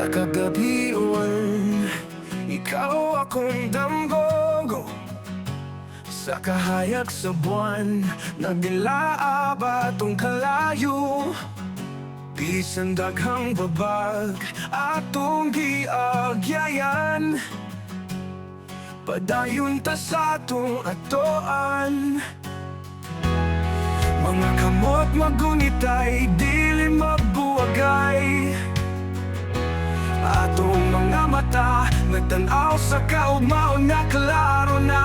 Sa kagabiwan Ikaw akong damgogo. Sa kahayag sa buwan Nagdilaaba tong kalayo. Bisan daghang babag Atong giagyayan. Padayon ta sa atong atoan. Mga kamot magunitay Dili Nagtanaw sa kaugmaon na klaro na.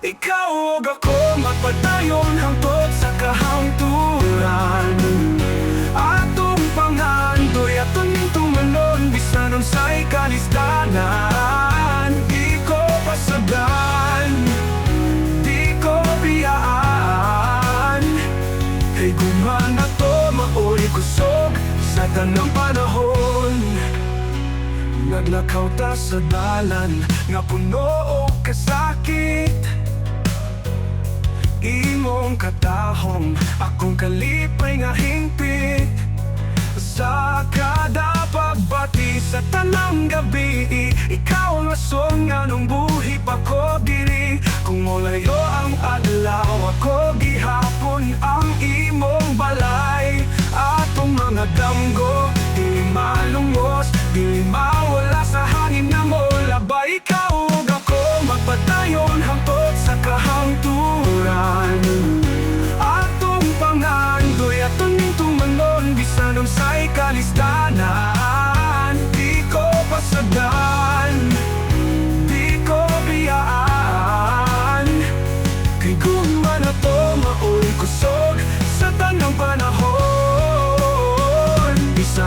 Ikaw ug ako Magpadayon hangtod sa kahangturan. Atong pangandoy Atong tumalon Bisan unsay kalisdanan. Di ko pasadan Di ko biyaan. Kay guman na to maoy kusog Sa tanang panahon Naglakaw ta sa dalan Nga puno o kasakit. Imong katahong Akong kalipay nga hingpit. Sa kada pagbati sa tanang gabi Ikaw ang asong nga nung buhi pa ko diri. Kung molayo ang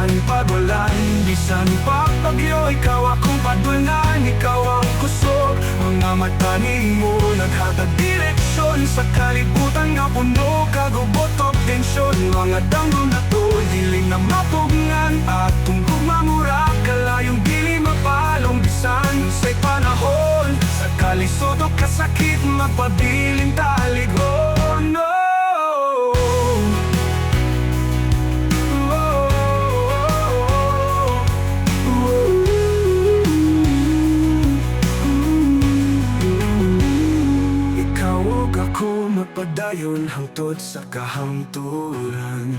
Bisan pagulan, bisan pagpagyo Ikaw akong padulan, ikaw ang kusog. Mga mata mo naghatag direksyon. Sa kalibutan nga puno kagubot og tensyon Mga damgo na to, diling na mapugngan. At tungkol mamura, kalayong dili mapalong Bisan. Sa'y panahon Sa kalisod o kasakit, magpabiling taligon mapadayon hangtod sa kahangtulan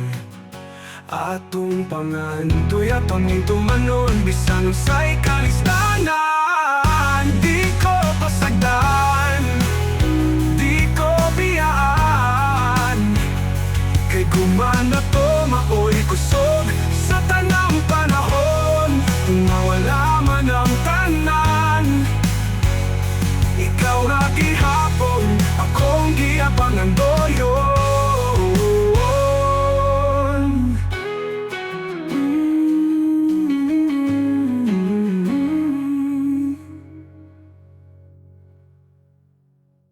Atong pangantoy aton ni tumanon bisan unsay kalistanan. Di ko pasagdan, di ko biyaan. Kay gumana to maoy kusog sa tanan.